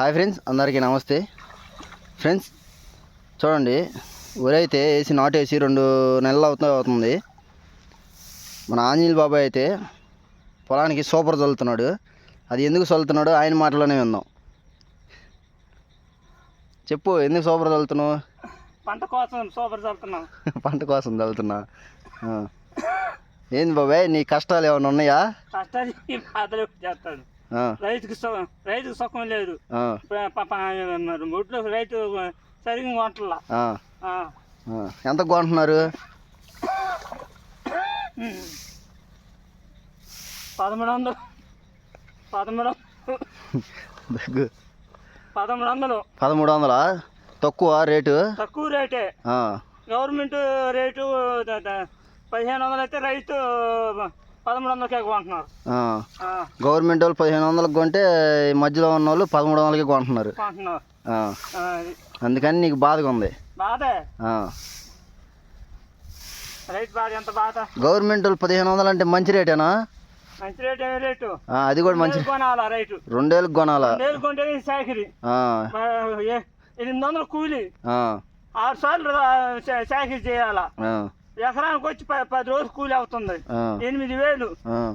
Hi friends అందరికీ నమస్తే. Friends చూడండి ఊరైతే వేసి నాటేసి రెండు నెలలు అవుతా అవుతుంది. మన ఆంజనేయులు బాబాయ్ అయితే పొలానికి సూపర్ చల్లుతున్నాడు. అది ఎందుకు చల్లుతున్నాడో ఆయన మాటలోనే విందాం. చెప్పు ఎందుకు సూపర్ చల్లుతున్నావు? పంట కోసం సూపర్ చల్లుతున్నాం. పంట కోసం చల్లుతున్నా. ఏంది బాబాయ్ నీ కష్టాలు ఏమైనా ఉన్నాయా? కష్టాలు చేస్తాడు. రైతుకు రైతుకు సుఖం లేదు. ఒడ్లు రైతు సరిగ్గా ఆ. ఎంత కొంటున్నారు? పదమూడు వందలు. పదమూడు దగ్గు. పదమూడు వందలు. పదమూడు వందలా? తక్కువ రేటు? తక్కువ రేటే. గవర్నమెంట్ రేటు పదిహేను వందలు అయితే రైతు పదమూడు వందలకే కొంటున్నారు గవర్నమెంట్ వాళ్ళు పదిహేను వందలకు కొంటే ఈ మధ్యలో ఉన్న వాళ్ళు పదమూడు వందలకి కొంటున్నారు. అందుకని నీకు బాధగా ఉంది. గవర్నమెంట్ వాళ్ళు పదిహేను వందలు అంటే మంచి రేటేనా? అది కూడా మంచి. రైతు రెండేళ్ళకి కొనాలా? ఎనిమిది వందలు కూలి. ఆరు సార్లు సాకిరి చేయాలా? ఎకరానికి వచ్చి పది రోజులు కూలి అవుతుంది. ఎనిమిది వేలు.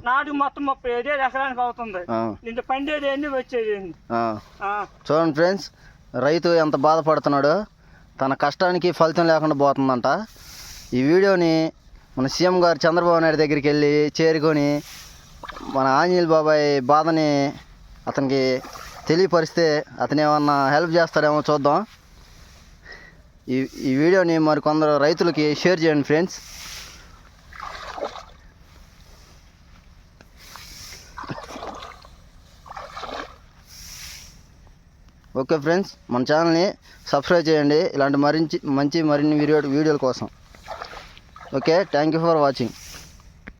నాటుకు మొత్తం ముప్పై ఐదు వేలు ఎకరానికి అవుతుంది. ఇంత పండేది ఎన్ని వచ్చేది చూడండి ఫ్రెండ్స్ రైతు ఎంత బాధపడుతున్నాడో తన కష్టానికి ఫలితం లేకుండా పోతుందంట. ఈ వీడియోని మన సీఎం గారు చంద్రబాబు నాయుడు దగ్గరికి వెళ్ళి చేరుకొని మన ఆంజనేయులు బాబాయ్ బాధని అతనికి తెలియపరిస్తే అతను ఏమన్నా హెల్ప్ చేస్తాడేమో చూద్దాం. ఈ ఈ వీడియోని మరి కొందరు రైతులకి షేర్ చేయండి ఫ్రెండ్స్. ఓకే ఫ్రెండ్స్ మన ఛానల్ని సబ్స్క్రైబ్ చేయండి. ఇలాంటి మరించి మంచి మరిన్ని వీడియో వీడియోల కోసం. Okay thank you for watching.